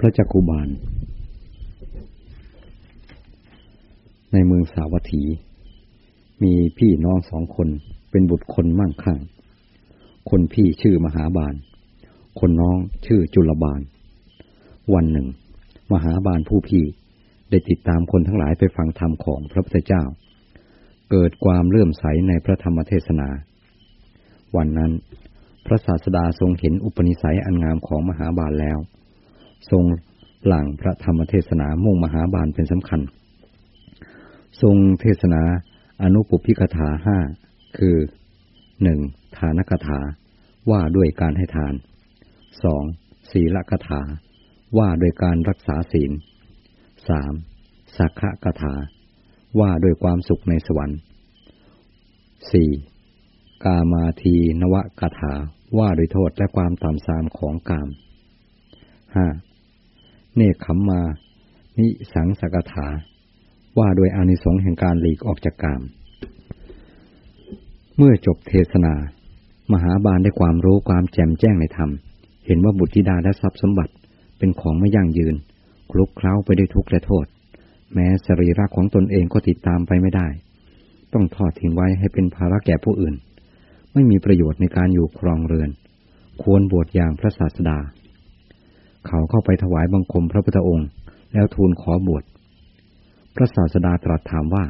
พระจักกุบาล ในเมืองสาวัตถี มีพี่น้องสองคนเป็นบุตรคนมั่งคั่ง คนพี่ชื่อมหาบาล คนน้องชื่อจุลบาล วันหนึ่ง มหาบาลผู้พี่ได้ติดตามคนทั้งหลายไปฟังธรรมของพระพุทธเจ้า เกิดความเลื่อมใสในพระธรรมเทศนา วันนั้น พระศาสดาทรงเห็นอุปนิสัยอันงามของมหาบาลแล้ว ทรงหลั่งพระธรรมเทศนามุ่งมหาบาลเป็นสำคัญ ทรงเทศนาอนุปุพิกถาห้าคือหนึ่งทานกถาว่าด้วยการให้ทานสองศีลกถา ว่าด้วยการรักษาศีลสามสักขะกถา ว่าด้วยความสุขในสวรรค์สี่กามาทีนวะกถาว่าด้วยโทษและความต่ำทรามของกาม ห้าเนคขมมา นิสังสกถา ว่าโดยอานิสงส์แห่งการหลีกออกจากกาม เมื่อจบเทศนา มหาบาลได้ความรู้ความแจ่มแจ้งในธรรม เห็นว่าบุตรธิดาและทรัพย์สมบัติเป็นของไม่ยั่งยืน คลุกเคล้าไปด้วยทุกข์และโทษ แม้สรีระของตนเองก็ติดตามไปไม่ได้ ต้องทอดทิ้งไว้ให้เป็นภาระแก่ผู้อื่น ไม่มีประโยชน์ในการอยู่ครองเรือน ควรบวชอย่างพระศาสดา เขาเข้าไปถวายบังคมพระพุทธองค์ แล้วทูลขอบวช พระศาสดาตรัสถามว่า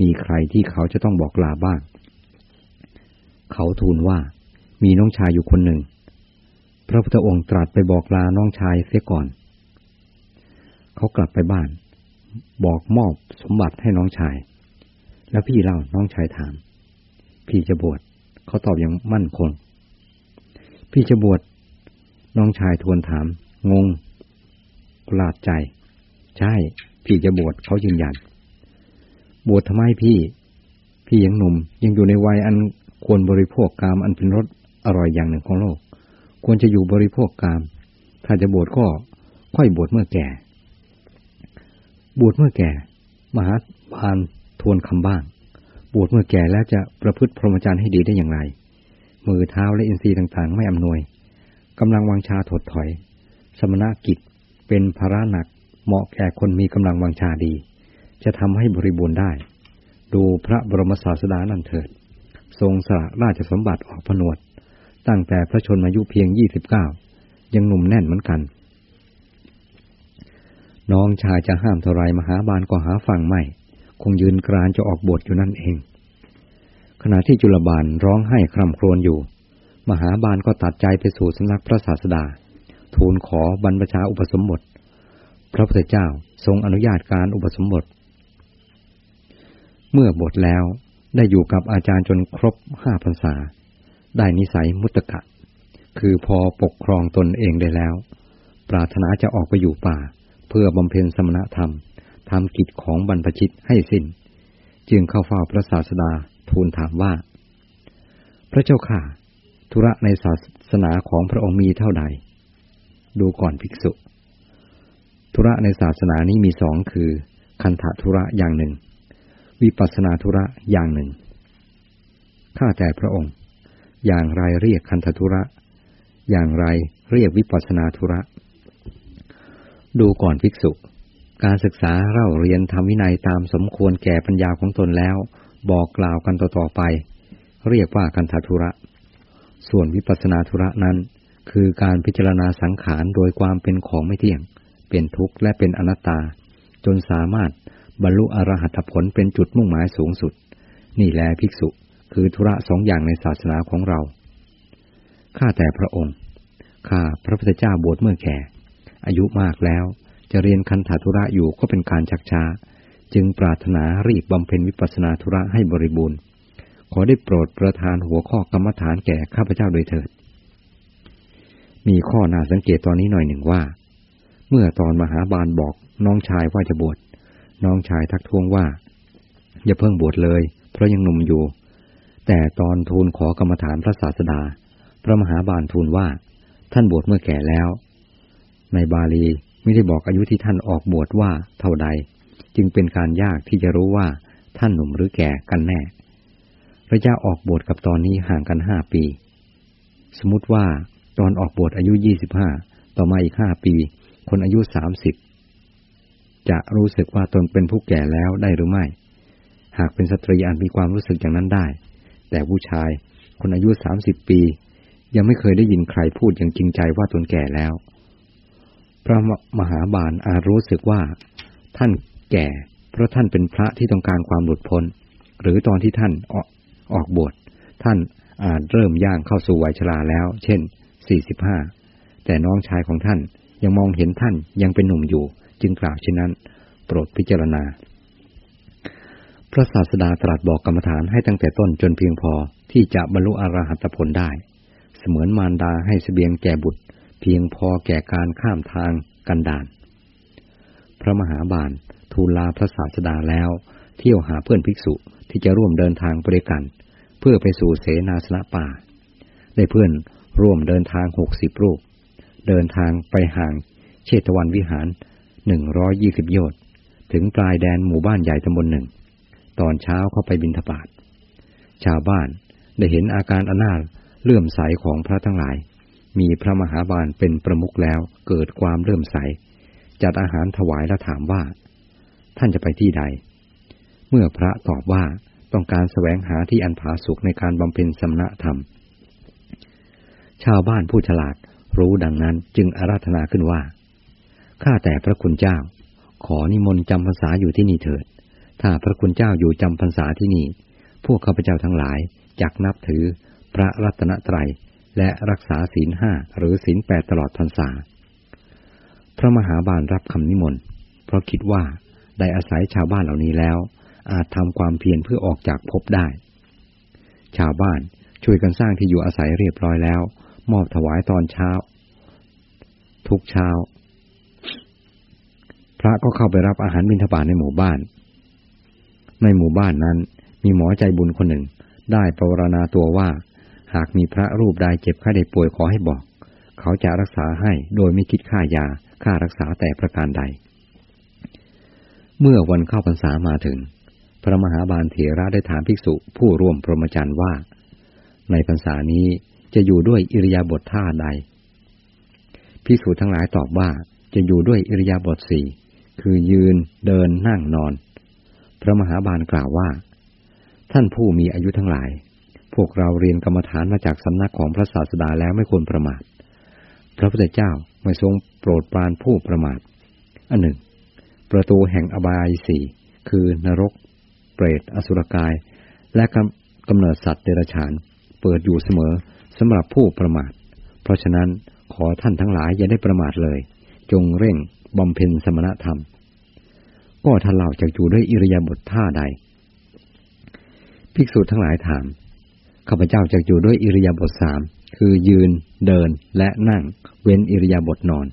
มีใครที่เขาจะต้องบอกลาบ้าง เขาทูลว่ามีน้องชายอยู่คนหนึ่ง พระพุทธองค์ตรัสไปบอกลาน้องชายเสียก่อน เขากลับไปบ้าน บอกมอบสมบัติให้น้องชาย แล้วพี่เล่าน้องชายถาม พี่จะบวชเขาตอบอย่างมั่นคง พี่จะบวชน้องชายทวนถาม งงกลาดใจ ใช่ พี่จะบวชเขายืนยัน บวชทำไมพี่ พี่ยังหนุ่ม ยังอยู่ในวัยอันควรบริโภคกามอันเป็นรสอร่อยอย่างหนึ่งของโลก ควรจะอยู่บริโภคกาม ถ้าจะบวชก็ค่อยบวชเมื่อแก่ บวชเมื่อแก่ มหาบาลทวนคำบ้าง บวชเมื่อแก่แล้วจะประพฤติพรหมจรรย์ให้ดีได้อย่างไร มือเท้าและอินทรีย์ต่างๆ ไม่อำนวยกำลังวังชาถดถอย สมณกิจเป็นภาระหนักเหมาะแก่คนมีกำลังวังชาดี จะทำให้บริบูรณ์ได้ ดูพระบรมศาสดานั่นเถิด ทรงสละราชสมบัติออกผนวด ตั้งแต่พระชนมายุเพียงยี่สิบเก้ายังหนุ่มแน่นเหมือนกัน น้องชายจะห้ามเท่าไรมหาบาลก็หาฟังไม่ คงยืนกรานจะออกบทอยู่นั่นเอง ขณะที่จุลบาลร้องไห้คร่ำครวญอยู่ มหาบาลก็ตัดใจไปสู่สำนักพระศาสดา ทูลขอบรรพชาอุปสมบท พระพุทธเจ้าทรงอนุญาตการอุปสมบท เมื่อบทแล้วได้อยู่กับอาจารย์จนครบห้าพรรษา ได้นิสัยมุตตะคือพอปกครองตนเองได้แล้ว ปรารถนาจะออกไปอยู่ป่า เพื่อบำเพ็ญสมณธรรมทำกิจของบรรพชิตให้สิน้น จึงเข้าเฝ้าพระศาสดาทูลถามว่า พระเจ้าข่าธุระในศาสนาของพระองค์มีเท่าใด ดูก่อนภิกษุ ธุระในศาสนานี้มีสองคือ คันธธุระอย่างหนึ่ง วิปัสนาธุระอย่างหนึ่ง ข้าแต่พระองค์ อย่างไรเรียกคันธธุระ อย่างไรเรียกวิปัสนาธุระ ดูก่อนภิกษุ การศึกษาเล่าเรียนทำวินัยตามสมควรแก่ปัญญาของตนแล้ว บอกกล่าวกันต่อๆไป เรียกว่าคันธธุระ ส่วนวิปัสนาธุระนั้น คือการพิจารณาสังขารโดยความเป็นของไม่เที่ยง เป็นทุกข์และเป็นอนัตตา จนสามารถบรรลุอรหัตผลเป็นจุดมุ่งหมายสูงสุด นี่แลภิกษุคือธุระสองอย่างในศาสนาของเรา ข้าแต่พระองค์ ข้าพระพุทธเจ้าบวชเมื่อแก่ อายุมากแล้ว จะเรียนคันธธุระอยู่ก็เป็นการชักช้า จึงปรารถนารีบบำเพ็ญวิปัสสนาธุระให้บริบูรณ์ ขอได้โปรดประทานหัวข้อกรรมฐานแก่ข้าพเจ้าโดยเถิด มีข้อน่าสังเกตตอนนี้หน่อยหนึ่งว่า เมื่อตอนมหาบาลบอกน้องชายว่าจะบวชน้องชายทักท้วงว่า อย่าเพิ่งบวชเลย เพราะยังหนุ่มอยู่ แต่ตอนทูลขอกรรมฐานพระศาสดา พระมหาบาลทูลว่า ท่านบวชเมื่อแก่แล้ว ในบาลีไม่ได้บอกอายุที่ท่านออกบวชว่าเท่าใด จึงเป็นการยากที่จะรู้ว่าท่านหนุ่มหรือแก่กันแน่ระยะออกบวชกับตอนนี้ห่างกันห้าปี สมมติว่า ตอนออกบวชอายุยี่สิบห้าต่อมาอีกห้าปี คนอายุสามสิบจะรู้สึกว่าตนเป็นผู้แก่แล้วได้หรือไม่ หากเป็นสตรีอาจมีความรู้สึกอย่างนั้นได้ แต่ผู้ชายคนอายุสามสิบปี ยังไม่เคยได้ยินใครพูดอย่างจริงใจว่าตนแก่แล้ว พระมหาบาลอาจรู้สึกว่า ท่านแก่ เพราะท่านเป็นพระที่ต้องการความหลุดพ้น หรือตอนที่ท่านออกออกบวชท่านอาจเริ่มย่างเข้าสู่วัยชราแล้ว เช่น สี่สิบห้าแต่น้องชายของท่านยังมองเห็นท่านยังเป็นหนุ่มอยู่ จึงกล่าวเช่นนั้น โปรดพิจารณา พระศาสดาตรัสบอกกรรมฐานให้ตั้งแต่ต้นจนเพียงพอที่จะบรรลุอรหัตผลได้ เสมือนมารดาให้สเสบียงแก่บุตร เพียงพอแก่การข้ามทางกันดาน พระมหาบาลทูลลาพระศาสดาแล้ว เที่ยวหาเพื่อนภิกษุที่จะร่วมเดินทางไปด้วยกัน เพื่อไปสู่เสนาสนะป่า ได้เพื่อน ร่วมเดินทางหกสิบรูป เดินทางไปห่างเชตวันวิหารหนึ่งร้อยยี่สิบโยชน์ถึงปลายแดนหมู่บ้านใหญ่ตำบลหนึ่ง ตอนเช้าเข้าไปบินทบาทชาวบ้านได้เห็นอาการอนาถเลื่อมใสของพระทั้งหลาย มีพระมหาบาลเป็นประมุขแล้วเกิดความเลื่อมใส จัดอาหารถวายและถามว่า ท่านจะไปที่ใด เมื่อพระตอบว่าต้องการแสวงหาที่อันผาสุกในการบำเพ็ญสมณธรรม ชาวบ้านผู้ฉลาดรู้ดังนั้นจึงอาราธนาขึ้นว่า ข้าแต่พระคุณเจ้า ขอนิมนต์จำพรรษาอยู่ที่นี่เถิด ถ้าพระคุณเจ้าอยู่จำพรรษาที่นี่ พวกข้าพเจ้าทั้งหลายจักนับถือพระรัตนตรัยและรักษาศีลห้าหรือศีลแปดตลอดพรรษา พระมหาบาลรับคำนิมนต์ เพราะคิดว่าได้อาศัยชาวบ้านเหล่านี้แล้ว อาจทำความเพียรเพื่อออกจากภพได้ ชาวบ้านช่วยกันสร้างที่อยู่อาศัยเรียบร้อยแล้ว มอบถวายตอนเช้า ทุกเช้า พระก็เข้าไปรับอาหารบิณฑบาตในหมู่บ้าน ในหมู่บ้านนั้น มีหมอใจบุญคนหนึ่ง ได้ปรารณาตัวว่า หากมีพระรูปใดเจ็บไข้ได้ป่วยขอให้บอก เขาจะรักษาให้โดยไม่คิดค่ายาค่ารักษาแต่ประการใด เมื่อวันเข้าพรรษามาถึง พระมหาบาลเถระได้ถามภิกษุผู้ร่วมพรหมจรรย์ว่า ในพรรษานี้ จะอยู่ด้วยอิริยาบถท่าใดภิกษุทั้งหลายตอบว่าจะอยู่ด้วยอิริยาบถสี่คือยืนเดินนั่งนอน พระมหาบาลกล่าวว่า ท่านผู้มีอายุทั้งหลาย พวกเราเรียนกรรมฐานมาจากสำนักของพระศาสดาแล้วไม่ควรประมาท พระพุทธเจ้าไม่ทรงโปรดปรานผู้ประมาท อันหนึ่ง ประตูแห่งอบายสี่คือนรก เปรต อสุรกาย และกำเนิดสัตว์เดรัจฉาน เปิดอยู่เสมอสำหรับผู้ประมาท เพราะฉะนั้นขอท่านทั้งหลายอย่าได้ประมาทเลย จงเร่งบำเพ็ญสมณธรรม ก็ท่านเล่าจากอยู่ด้วยอิริยาบถท่าใด ภิกษุทั้งหลายถามข้าพเจ้าจะอยู่ด้วยอิริยาบถสามคือยืนเดินและนั่ง เว้นอิริยาบถนอน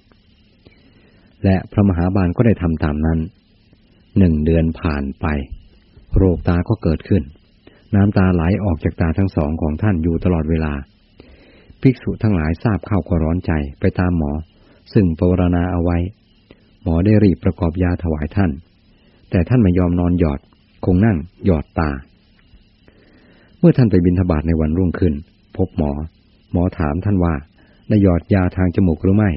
และพระมหาบาลก็ได้ทำตามนั้นหนึ่งเดือนผ่านไป โรคตาก็เกิดขึ้น น้ำตาไหลออกจากตาทั้งสองของท่านอยู่ตลอดเวลา ภิกษุทั้งหลายทราบเข้าก็ร้อนใจไปตามหมอ ซึ่งปรารณาเอาไว้ หมอได้รีบประกอบยาถวายท่าน แต่ท่านไม่ยอมนอนหยอด คงนั่งหยอดตา เมื่อท่านไปบินทบาทในวันรุ่งขึ้น พบหมอ หมอถามท่านว่าได้หยอดยาทางจมูกหรือไม่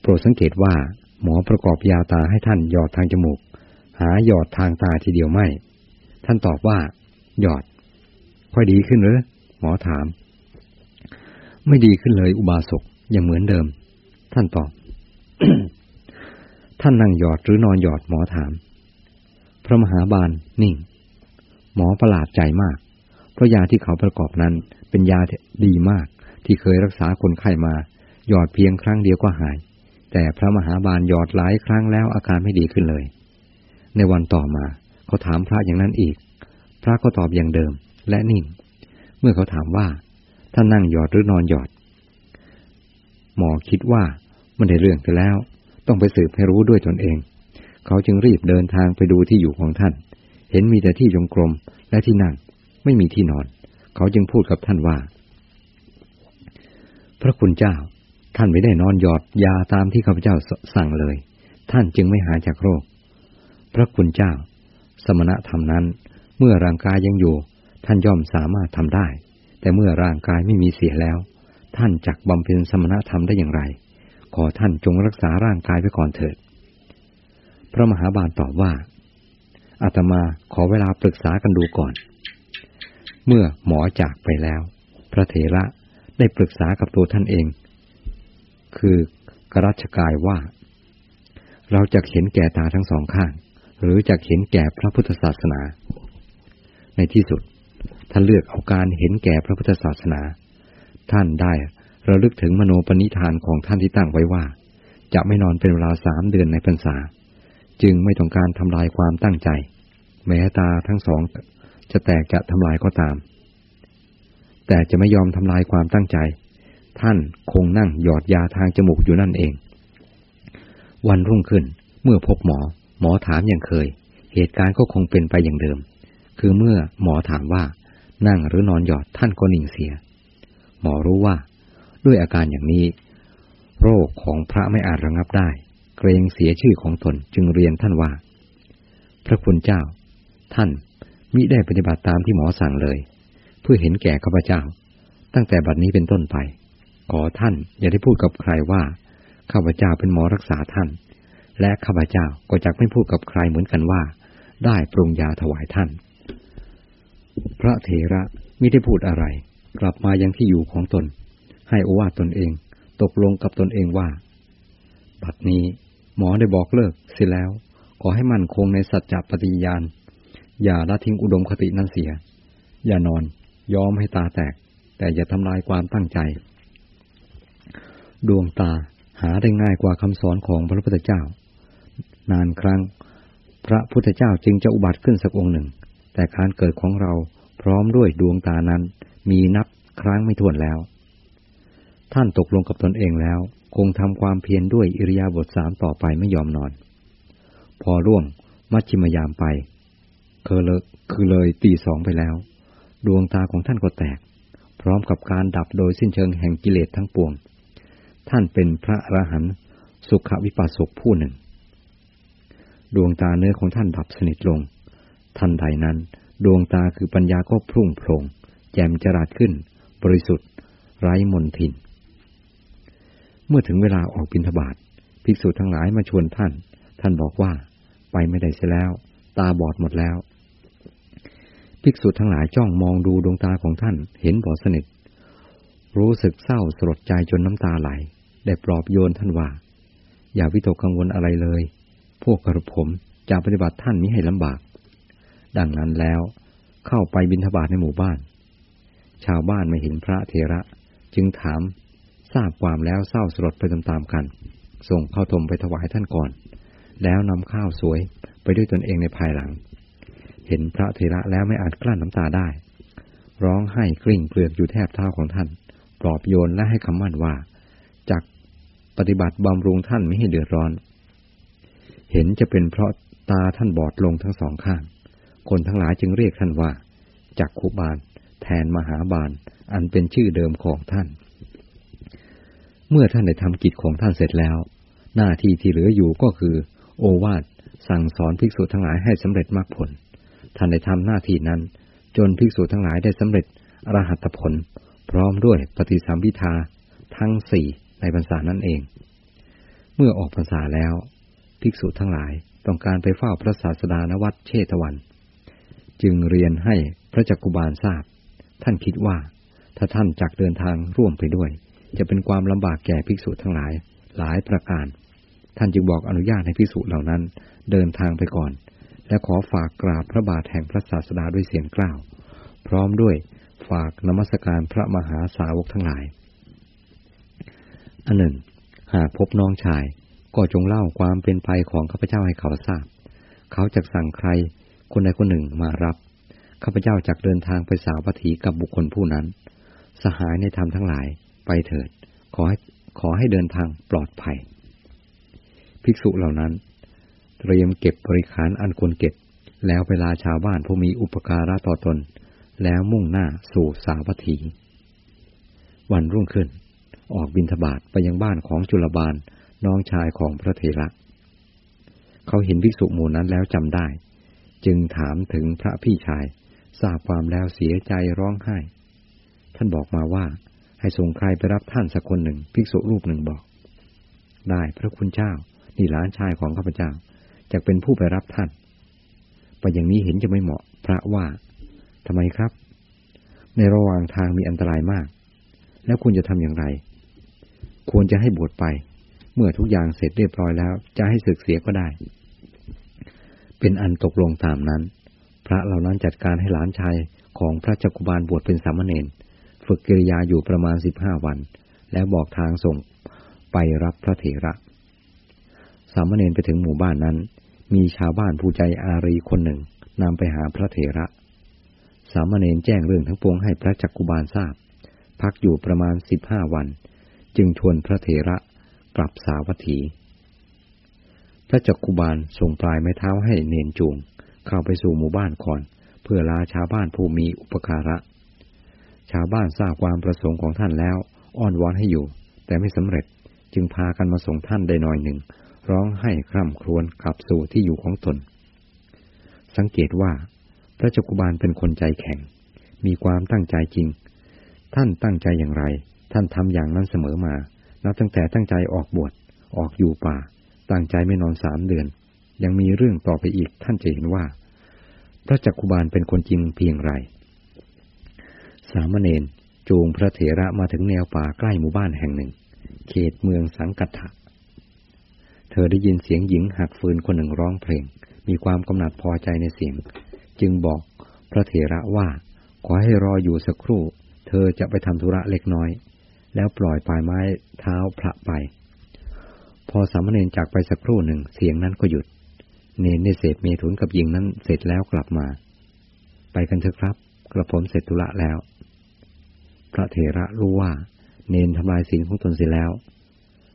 โปรดสังเกตว่า หมอประกอบยาตาให้ท่านหยอดทางจมูก หาหยอดทางตาทีเดียวไม่ ท่านตอบว่า หยอด ค่อยดีขึ้นหรือหมอถาม ไม่ดีขึ้นเลยอุบาสกยังเหมือนเดิม ท่านตอบ ท่านนั่งหยอดหรือนอนหยอดหมอถาม พระมหาบาลนิ่ง หมอประหลาดใจมาก เพราะยาที่เขาประกอบนั้น เป็นยาดีมากที่เคยรักษาคนไข้มา หยอดเพียงครั้งเดียวก็หาย แต่พระมหาบาลหยอดหลายครั้งแล้วอาการไม่ดีขึ้นเลย ในวันต่อมา เขาถามพระอย่างนั้นอีก พระก็ตอบอย่างเดิม และนิ่ง เมื่อเขาถามว่าท่านนั่งหยอดหรือนอนหยอด หมอคิดว่ามันได้เรื่องไปแล้ว ต้องไปสืบให้รู้ด้วยตนเอง เขาจึงรีบเดินทางไปดูที่อยู่ของท่าน เห็นมีแต่ที่ยงกรมและที่นั่ง ไม่มีที่นอน เขาจึงพูดกับท่านว่า พระคุณเจ้า ท่านไม่ได้นอนหยอดยาตามที่ข้าพเจ้าสั่งเลย ท่านจึงไม่หายจากโรค พระคุณเจ้า สมณธรรมนั้น เมื่อร่างกายยังอยู่ ท่านย่อมสามารถทำได้ แต่เมื่อร่างกายไม่มีเสียแล้ว ท่านจักบำเพ็ญสมณธรรมได้อย่างไร ขอท่านจงรักษาร่างกายไว้ก่อนเถิด พระมหาบาลตอบว่าอาตมาขอเวลาปรึกษากันดูก่อน เมื่อหมอจากไปแล้ว พระเถระได้ปรึกษากับตัวท่านเอง คือกรัชกายว่า เราจะเห็นแก่ตาทั้งสองข้าง หรือจะเห็นแก่พระพุทธศาสนา ในที่สุด ท่านเลือกเอาการเห็นแก่พระพุทธศาสนา ท่านได้ระลึกถึงมโนปณิธานของท่านที่ตั้งไว้ว่า จะไม่นอนเป็นเวลาสามเดือนในพรรษา จึงไม่ต้องการทำลายความตั้งใจ แม้ตาทั้งสองจะแตกจะทำลายก็ตาม แต่จะไม่ยอมทำลายความตั้งใจ ท่านคงนั่งหยอดยาทางจมูกอยู่นั่นเอง วันรุ่งขึ้นเมื่อพบหมอ หมอถามอย่างเคย เหตุการณ์ก็คงเป็นไปอย่างเดิม คือเมื่อหมอถามว่านั่งหรือนอนหยอดท่านก็นิ่งเสีย หมอรู้ว่า ด้วยอาการอย่างนี้ โรคของพระไม่อาจระงับได้ เกรงเสียชื่อของตนจึงเรียนท่านว่า พระคุณเจ้า ท่านมิได้ปฏิบัติตามที่หมอสั่งเลย เพื่อเห็นแก่ข้าพเจ้า ตั้งแต่บัดนี้เป็นต้นไป ขอท่านอย่าได้พูดกับใครว่าข้าพเจ้าเป็นหมอรักษาท่าน และข้าพเจ้าก็จะไม่พูดกับใครเหมือนกันว่า ได้ปรุงยาถวายท่าน พระเถระไม่ได้พูดอะไร กลับมายังที่อยู่ของตน ให้อวาตนเอง ตกลงกับตนเองว่า บัดนี้หมอได้บอกเลิกเสียแล้ว ขอให้มั่นคงในสัจจะปฏิญาณ อย่าละทิ้งอุดมคตินั้นเสีย อย่านอนยอมให้ตาแตก แต่อย่าทำลายความตั้งใจ ดวงตาหาได้ง่ายกว่าคำสอนของพระพุทธเจ้า นานครั้ง พระพุทธเจ้าจึงจะอุบัติขึ้นสักองค์หนึ่ง แต่การเกิดของเราพร้อมด้วยดวงตานั้นมีนับครั้งไม่ถ้วนแล้ว ท่านตกลงกับตนเองแล้ว คงทำความเพียรด้วยอิริยาบถสามต่อไปไม่ยอมนอน พอร่วงมัชชิมยามไปคือเลยคือเลยตีสองไปแล้ว ดวงตาของท่านก็แตก พร้อมกับการดับโดยสิ้นเชิงแห่งกิเลสทั้งปวง ท่านเป็นพระอรหันต์สุขวิปัสสกผู้หนึ่ง ดวงตาเนื้อของท่านดับสนิทลง ทันใดนั้น ดวงตาคือปัญญาก็พรุ่งโพลงแจ่มจราดขึ้น บริสุทธิ์ ไร้มนทิน เมื่อถึงเวลาออกบิณฑบาตภิกษุทั้งหลายมาชวนท่าน ท่านบอกว่า ไปไม่ได้เสียแล้ว ตาบอดหมดแล้ว ภิกษุทั้งหลายจ้องมองดูดวงตาของท่านเห็นบอดสนิท รู้สึกเศร้าสลดใจจนน้ำตาไหล ได้ปลอบโยนท่านว่า อย่าวิตกกังวลอะไรเลย พวกกระผมจะปฏิบัติท่านมิให้ลำบาก ดังนั้นแล้วเข้าไปบิณฑบาตในหมู่บ้าน ชาวบ้านไม่เห็นพระเทระ จึงถามทราบความแล้วเศร้าสลดไปตามๆกัน ส่งข้าวทมไปถวายท่านก่อน แล้วนำข้าวสวยไปด้วยตนเองในภายหลัง เห็นพระเทระแล้วไม่อาจกลั้นน้ำตาได้ ร้องไห้กลิ้งเกลือกอยู่แทบเท้าของท่าน ปลอบโยนและให้คำมั่นว่าจากปฏิบัติบำรุงท่านไม่ให้เดือดร้อน เห็นจะเป็นเพราะตาท่านบอดลงทั้งสองข้าง คนทั้งหลายจึงเรียกท่านว่าจักขุบาล แทนมหาบาล อันเป็นชื่อเดิมของท่าน เมื่อท่านได้ทำกิจของท่านเสร็จแล้ว หน้าที่ที่เหลืออยู่ก็คือ โอวาทสั่งสอนภิกษุทั้งหลายให้สำเร็จมรรคผล ท่านได้ทำหน้าที่นั้น จนภิกษุทั้งหลายได้สำเร็จอรหัตผล พร้อมด้วยปฏิสัมพิทาทั้งสี่ในพรรษานั่นเอง เมื่อออกพรรษาแล้ว ภิกษุทั้งหลายต้องการไปเฝ้าพระศาสดานวัดเชตวัน จึงเรียนให้พระจักกุบาลทราบ ท่านคิดว่า ถ้าท่านจักเดินทางร่วมไปด้วย จะเป็นความลำบากแก่ภิกษุทั้งหลายหลายประการ ท่านจึงบอกอนุญาตให้ภิกษุเหล่านั้น เดินทางไปก่อน และขอฝากกราบพระบาทแห่งพระศาสดาด้วยเสียงกล่าว พร้อมด้วยฝากนมัสการพระมหาสาวกทั้งหลาย อันหนึ่ง หากพบน้องชาย ก็จงเล่าความเป็นไปของข้าพเจ้าให้เขาทราบ เขาจะสั่งใครคนใดคนหนึ่งมารับ ข้าพเจ้าจักเดินทางไปสาวัตถีกับบุคคลผู้นั้น สหายในธรรมทั้งหลายไปเถิด ขอให้ขอให้เดินทางปลอดภัย ภิกษุเหล่านั้น เตรียมเก็บบริขารอันควรเก็บ แล้วไปลาชาวบ้านผู้มีอุปการะต่อตน แล้วมุ่งหน้าสู่สาวัตถี วันรุ่งขึ้น ออกบินทบาทไปยังบ้านของจุลบาล น้องชายของพระเถระ เขาเห็นภิกษุหมู่นั้นแล้วจำได้ จึงถามถึงพระพี่ชาย ทราบความแล้วเสียใจร้องไห้ ท่านบอกมาว่า ให้ส่งใครไปรับท่านสักคนหนึ่ง ภิกษุรูปหนึ่งบอก ได้พระคุณเจ้า นี่หลานชายของข้าพเจ้าจะเป็นผู้ไปรับท่านไปอย่างนี้เห็นจะไม่เหมาะ พระว่าทำไมครับ ในระหว่างทางมีอันตรายมาก แล้วคุณจะทำอย่างไร ควรจะให้บวชไป เมื่อทุกอย่างเสร็จเรียบร้อยแล้ว จะให้ศึกเสียก็ได้ เป็นอันตกลงตามนั้น พระเหล่านั้นจัดการให้หลานชายของพระจักกุบาลบวชเป็นสามเณรฝึกกิริยาอยู่ประมาณสิบห้าวัน แล้วบอกทางส่งไปรับพระเถระ สามเณรไปถึงหมู่บ้านนั้น มีชาวบ้านผู้ใจอารีคนหนึ่งนำไปหาพระเถระ สามเณรแจ้งเรื่องทั้งปวงให้พระจักกุบาลทราบ พักอยู่ประมาณสิบห้าวัน จึงชวนพระเถระ กลับสาวัตถี พระจักกุบาลส่งปลายไม้เท้าให้เนนจูง เข้าไปสู่หมู่บ้านก่อน เพื่อลาชาวบ้านผู้มีอุปการะ ชาวบ้านทราบความประสงค์ของท่านแล้ว อ้อนวอนให้อยู่ แต่ไม่สำเร็จจึงพากันมาส่งท่านได้หน่อยหนึ่ง ร้องให้คร่ำครวญกลับสู่ที่อยู่ของตน สังเกตว่า พระจักกุบาลเป็นคนใจแข็ง มีความตั้งใจจริง ท่านตั้งใจอย่างไร ท่านทำอย่างนั้นเสมอมา นับตั้งแต่ตั้งใจออกบวชออกอยู่ป่า ตั้งใจไม่นอนสามเดือน ยังมีเรื่องต่อไปอีกท่านจะเห็นว่า พระจักกุบาลเป็นคนจริงเพียงไร สามเณรจูงพระเถระมาถึงแนวป่าใกล้หมู่บ้านแห่งหนึ่ง เขตเมืองสังกัตถะเธอได้ยินเสียงหญิงหักฟืนคนหนึ่งร้องเพลง มีความกำหนัดพอใจในเสียง จึงบอกพระเถระว่า ขอให้รออยู่สักครู่ เธอจะไปทำธุระเล็กน้อย แล้วปล่อยปลายไม้เท้าพระไป พอสามเณรจากไปสักครู่หนึ่งเสียงนั้นก็หยุด เนนได้เสพเมถุนกับหญิงนั้นเสร็จแล้วกลับมา ไปกันเถอะครับ กระผมเสร็จธุระแล้ว พระเถระรู้ว่า เนนทำลายศีลของตนเสียแล้ว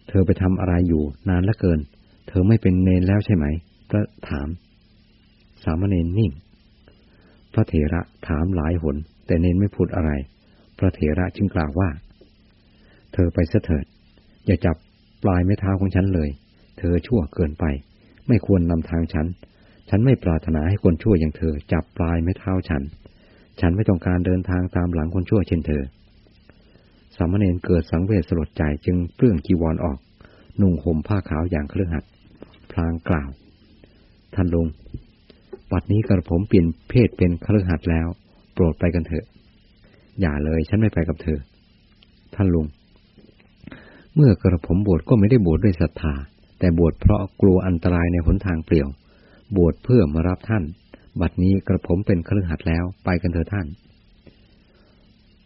เธอไปทำอะไรอยู่นานเหลือเกิน เธอไม่เป็นเนนแล้วใช่ไหมพระถาม สามเณรนิ่ง พระเถระถามหลายหน แต่เนนไม่พูดอะไร พระเถระจึงกล่าวว่า เธอไปเสถิด อย่าจับปลายไม้เท้าของฉันเลย เธอชั่วเกินไป ไม่ควรนำทางฉัน ฉันไม่ปรารถนาให้คนชั่วอย่างเธอ จับปลายไม้เท้าฉัน ฉันไม่ต้องการเดินทางตามหลังคนชั่วเช่นเธอ สามเณรเกิดสังเวชสลดใจจึงเปลื้องจีวรออกนุ่งห่มผ้าขาวอย่างเครื่องหัด พลางกล่าว ท่านลุงปัดนี้กระผมเปลี่ยนเพศเป็นเครือหัดแล้ว โปรดไปกันเถอะ อย่าเลยฉันไม่ไปกับเธอ ท่านลุง เมื่อกระผมบวชก็ไม่ได้บวชด้วยศรัทธา แต่บวชเพราะกลัวอันตรายในหนทางเปลี่ยว บวชเพื่อมารับท่าน บัดนี้กระผมเป็นเครือหัดแล้วไปกันเถอะท่าน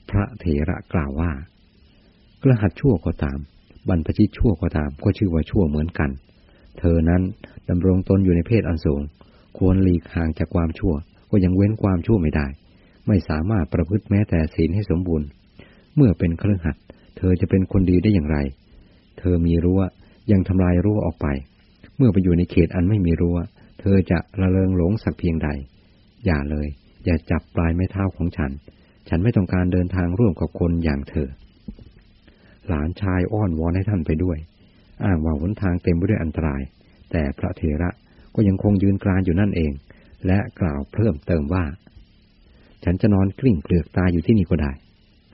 พระเถระกล่าวว่า กระหัดชั่วก็ตาม บรรพชิตชั่วก็ตาม ก็ชื่อว่าชั่วเหมือนกัน เธอนั้นดำรงตนอยู่ในเพศอันสูง ควรหลีกห่างจากความชั่ว ก็ยังเว้นความชั่วไม่ได้ ไม่สามารถประพฤติแม้แต่ศีลให้สมบูรณ์ เมื่อเป็นเครือหัด เธอจะเป็นคนดีได้อย่างไร เธอมีรั้วยังทำลายรั้วออกไป เมื่อไปอยู่ในเขตอันไม่มีรั้ว เธอจะระเริงหลงสักเพียงใด อย่าเลย อย่าจับปลายไม้เท้าของฉัน ฉันไม่ต้องการเดินทางร่วมกับคนอย่างเธอ หลานชายอ้อนวอนให้ท่านไปด้วย อ้างว่าหนทางเต็มไปด้วยอันตราย แต่พระเถระก็ยังคงยืนกรานอยู่นั่นเอง และกล่าวเพิ่มเติมว่า ฉันจะนอนกลิ้งเกลือกตายอยู่ที่นี่ก็ได้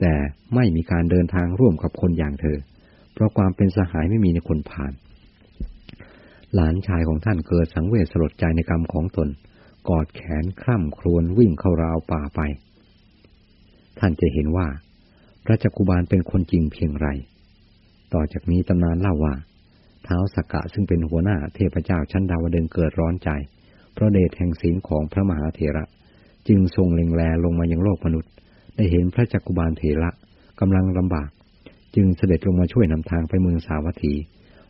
แต่ไม่มีการเดินทางร่วมกับคนอย่างเธอ เพราะความเป็นสหายไม่มีในคนผ่าน หลานชายของท่านเกิดสังเวชสลดใจในกรรมของตน กอดแขนคร่ำครวญวิ่งเข้าราวป่าไป ท่านจะเห็นว่า พระจักกุบาลเป็นคนจริงเพียงไร ต่อจากนี้ตำนานเล่าว่า เท้าสกกะซึ่งเป็นหัวหน้าเทพเจ้าชั้นดาวดึงเกิดร้อนใจ เพราะเดชแห่งศีลของพระมหาเถระ จึงทรงเล็งแลลงมายังโลกมนุษย์ ได้เห็นพระจักกุบาลเถระกำลังลำบาก จึงเสด็จลงมาช่วยนำทางไปเมืองสาวัตถี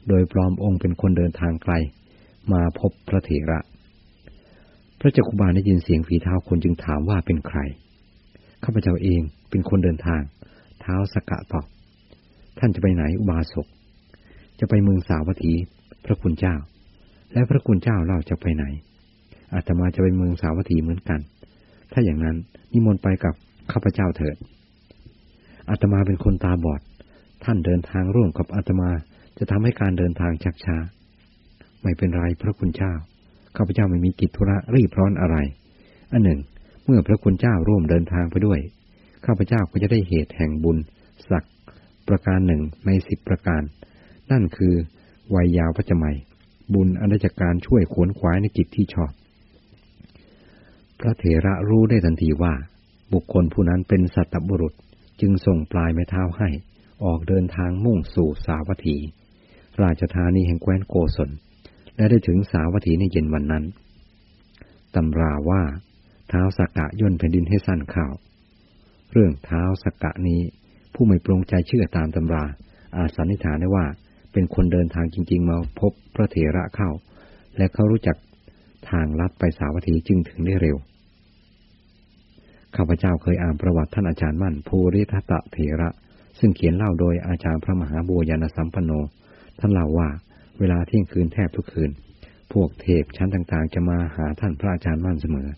โดยปลอมองค์เป็นคนเดินทางไกล มาพบพระเถระ พระจักกุบาลได้ยินเสียงฝีเท้าคนจึงถามว่าเป็นใครข้าพเจ้าเองเป็นคนเดินทาง เท้าสกกะตอบท่านจะไปไหนอุบาสก จะไปเมืองสาวัตถี พระคุณเจ้า และพระคุณเจ้าเราจะไปไหนอาตมาจะไปเมืองสาวัตถีเหมือนกัน ถ้าอย่างนั้นนิมนต์ไปกับ ข้าพเจ้าเถิดอาตมาเป็นคนตาบอด ท่านเดินทางร่วมกับอาตมาจะทำให้การเดินทางชักช้า ไม่เป็นไรพระคุณเจ้า ข้าพเจ้าไม่มีกิจธุระรีบร้อนอะไร อันหนึ่ง เมื่อพระคุณเจ้าร่วมเดินทางไปด้วย ข้าพเจ้าก็จะได้เหตุแห่งบุญ สัก ประการหนึ่งในสิบประการ นั่นคือวัยยาวพระจมัย บุญอนัจการช่วยขวนขวายในกิจที่ชอบ พระเถระรู้ได้ทันทีว่า บุคคลผู้นั้นเป็นสัตบุรุษจึงส่งปลายไม้เท้าให้ ออกเดินทางมุ่งสู่สาวัตถี ราชธานีแห่งแคว้นโกศล และได้ถึงสาวัตถีในเย็นวันนั้น ตำราว่าเท้าสกกะย่นแผ่นดินให้สั้นข่าว เรื่องเท้าสกกะนี้ ผู้ไม่ปรงใจเชื่อตามตำรา อาสันนิษฐานได้ว่าเป็นคนเดินทางจริง ๆ มาพบพระเถระเข้า และเขารู้จักทางลัดไปสาวัตถีจึงถึงได้เร็ว ข้าพเจ้าเคยอ่านประวัติท่านอาจารย์มั่นภูริทัตเถระ ซึ่งเขียนเล่าโดยอาจารย์พระมหาบัวยานสัมปันโน ท่านเล่าว่า เวลาเที่ยงคืนแทบทุกคืน พวกเทพชั้นต่างๆ จะมาหาท่านพระอาจารย์มั่นเสมอ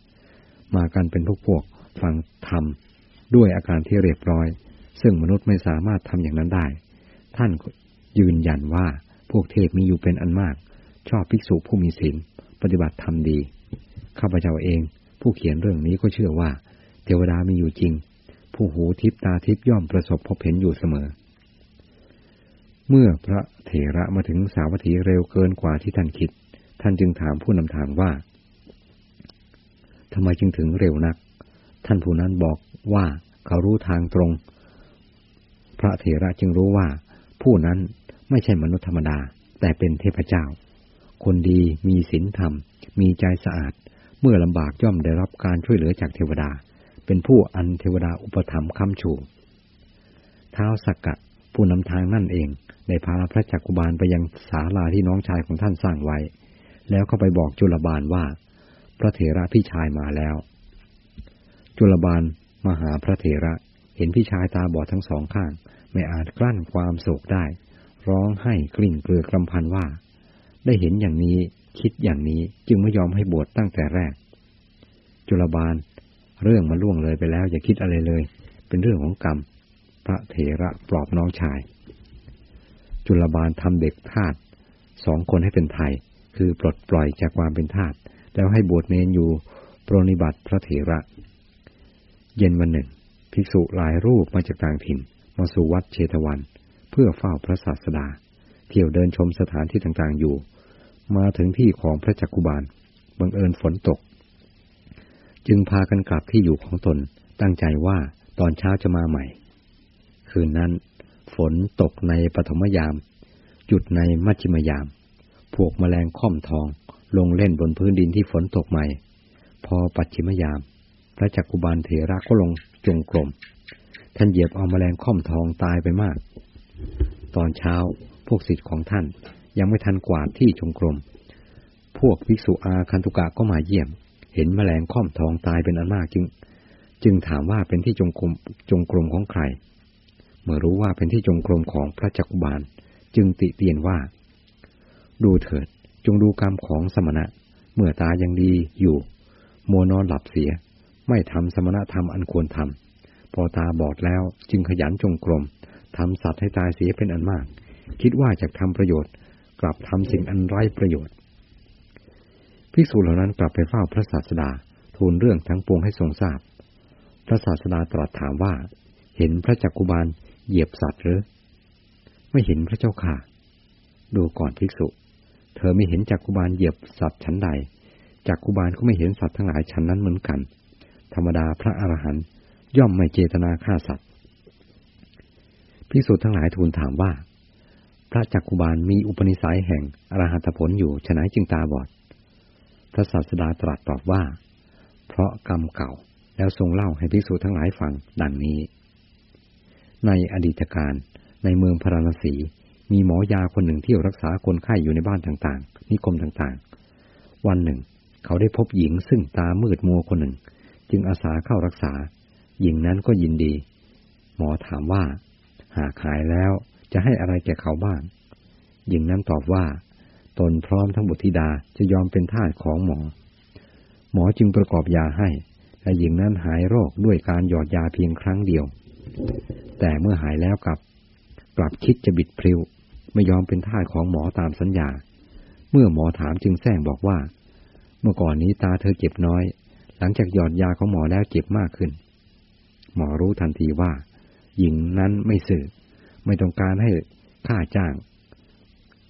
มากันเป็นพวกพวกฟังธรรมด้วยอาการที่เรียบร้อย ซึ่งมนุษย์ไม่สามารถทำอย่างนั้นได้ ท่านยืนยันว่าพวกเทพมีอยู่เป็นอันมาก ชอบภิกษุผู้มีศีลปฏิบัติธรรมดีข้าพเจ้าเอง ผู้เขียนเรื่องนี้ก็เชื่อว่า เทวดามีอยู่จริง ผู้หูทิพตาทิพย่อมประสบพบเห็นอยู่เสมอ เมื่อพระเถระมาถึงสาวัตถีเร็วเกินกว่าที่ท่านคิด ท่านจึงถามผู้นำทางว่าทำไมจึงถึงเร็วนัก ท่านผู้นั้นบอกว่าเขารู้ทางตรง พระเถระจึงรู้ว่า ผู้นั้นไม่ใช่มนุษย์ธรรมดา แต่เป็นเทพเจ้า คนดีมีศีลธรรม มีใจสะอาด เมื่อลำบากย่อมได้รับการช่วยเหลือจากเทวดา เป็นผู้อันเทวดาอุปถัมภ์คำชูเท้าสักกะผู้นำทางนั่นเองได้พาพระจักกุบาลไปยังศาลาที่น้องชายของท่านสร้างไว้ แล้วก็ไปบอกจุลบาลว่า พระเถระพี่ชายมาแล้ว จุลบาลมาหาพระเถระเห็นพี่ชายตาบอดทั้งสองข้าง ไม่อาจกลั้นความโศกได้ ร้องไห้กลิ่นเกลือกำพันว่า ได้เห็นอย่างนี้คิดอย่างนี้จึงไม่ยอมให้บวชตั้งแต่แรก จุลบาล เรื่องมาล่วงเลยไปแล้ว อย่าคิดอะไรเลย เป็นเรื่องของกรรม พระเถระปลอบน้องชาย จุลบาลทำเด็กทาสสองคนให้เป็นไทย คือปลดปล่อยจากความเป็นทาสแล้วให้บวชเนนอยู่ปรนิบัติพระเถระ เย็นวันหนึ่ง ภิกษุหลายรูปมาจากต่างถิ่น มาสู่วัดเชตวัน เพื่อเฝ้าพระศาสดา เที่ยวเดินชมสถานที่ต่างๆอยู่ มาถึงที่ของพระจักกุบาลบังเอิญฝนตก จึงพากันกลับที่อยู่ของตน ตั้งใจว่าตอนเช้าจะมาใหม่ คืนนั้น ฝนตกในปฐมยาม หยุดในมัชชิมยาม พวกมแมลงค่อมทอง ลงเล่นบนพื้นดินที่ฝนตกใหม่ พอปัจฉิมยาม พระจักกุบาลเถระก็ลงจงกรม ท่านเหยียบเอามแมลงค่อมทองตายไปมาก ตอนเช้าพวกศิษย์ของท่านยังไม่ทันกวาดที่ชงกรม พวกภิกษุอาคันตุกะก็มาเยี่ยม เห็นแมลงค่อมทองตายเป็นอันมากจึง จึงถามว่าเป็นที่จงกรมจงกรมของใคร เมื่อรู้ว่าเป็นที่จงกรมของพระจักุบาล จึงติเตียนว่า ดูเถิดจงดูกรรมของสมณะ เมื่อตายังดีอยู่มัวนอนหลับเสีย ไม่ทำสมณะธรรมอันควรทำพอตาบอดแล้วจึงขยันจงกรมทำสัตว์ให้ตายเสียเป็นอันมาก คิดว่าจะทำประโยชน์ กลับทำสิ่งอันไร้ประโยชน์ ภิกษุเหล่านั้นกลับไปเฝ้าพระศาสดาทูลเรื่องทั้งปวงให้ทรงทราบ พระศาสดาตรัสถามว่า เห็นพระจักกุบาลเหยียบสัตว์หรือ ไม่เห็นพระเจ้าค่ะ ดูก่อนภิกษุ เธอไม่เห็นจักกุบาลเหยียบสัตว์ชั้นใด จักกุบาลก็ไม่เห็นสัตว์ทั้งหลายชั้นนั้นเหมือนกัน ธรรมดาพระอรหันต์ย่อมไม่เจตนาฆ่าสัตว์ ภิกษุทั้งหลายทูลถามว่า พระจักกุบาลมีอุปนิสัยแห่งอรหัตผลอยู่ฉนัยจึงตาบอด พระศาสดาตรัสตอบว่า เพราะกรรมเก่าแล้วทรงเล่าให้ภิกษุทั้งหลายฟังดังนี้ ในอดีตการในเมืองพาราณสีมีหมอยาคนหนึ่งที่รักษาคนไข้อยู่ในบ้านต่างๆ นิคมต่างๆ วันหนึ่ง เขาได้พบหญิงซึ่งตามืดมัวคนหนึ่ง จึงอาสาเข้ารักษา หญิงนั้นก็ยินดี หมอถามว่า หากหายแล้วจะให้อะไรแก่เขาบ้างหญิงนั้นตอบว่า ตนพร้อมทั้งบุตรธิดาจะยอมเป็นทาสของหมอ หมอจึงประกอบยาให้และหญิงนั้นหายโรคด้วยการหยอดยาเพียงครั้งเดียว แต่เมื่อหายแล้วกลับ กลับคิดจะบิดพริ้วไม่ยอมเป็นทาสของหมอตามสัญญา เมื่อหมอถามจึงแซงบอกว่า เมื่อก่อนนี้ตาเธอเจ็บน้อย หลังจากหยอดยาของหมอแล้วเจ็บมากขึ้น หมอรู้ทันทีว่า หญิงนั้นไม่สื่อไม่ต้องการให้ค่าจ้าง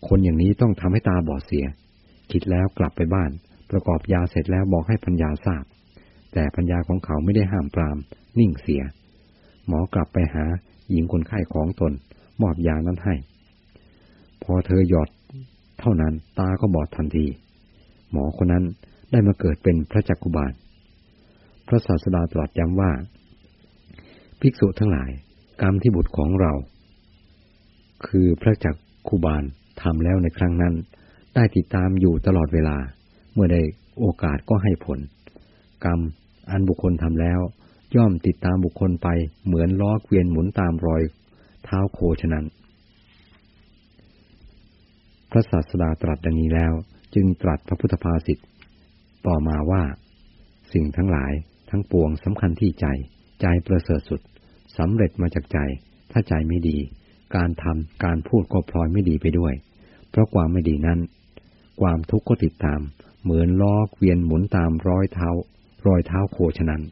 คนอย่างนี้ต้องทำให้ตาบอดเสีย คิดแล้วกลับไปบ้าน ประกอบยาเสร็จแล้วบอกให้พัญญาทราบ แต่พัญญาของเขาไม่ได้ห้ามปราม นิ่งเสีย หมอกลับไปหาหญิงคนไข้ของตน มอบยานั้นให้ พอเธอหยอด เท่านั้นตาก็บอดทันที หมอคนนั้นได้มาเกิดเป็นพระจักกุบาล พระศาสดาตรัสย้ำว่า ภิกษุทั้งหลาย กรรมที่บุตรของเรา คือพระจักคุบาล ทำแล้วในครั้งนั้น ได้ติดตามอยู่ตลอดเวลา เมื่อได้โอกาสก็ให้ผล กรรมอันบุคคลทำแล้ว ย่อมติดตามบุคคลไปเหมือนล้อเกวียนหมุนตามรอยเท้าโคฉะนั้น พระศาสดาตรัสดังนี้แล้ว จึงตรัสพระพุทธภาษิตต่อมาว่า สิ่งทั้งหลายทั้งปวงสำคัญที่ใจ ใจประเสริฐสุดสำเร็จมาจากใจ ถ้าใจไม่ดี การทำการพูดก็พลอยไม่ดีไปด้วย เพราะความไม่ดีนั้น ความทุกข์ก็ติดตาม เหมือนล้อเวียนหมุนตามรอยเท้ารอยเท้าโคฉะนั้น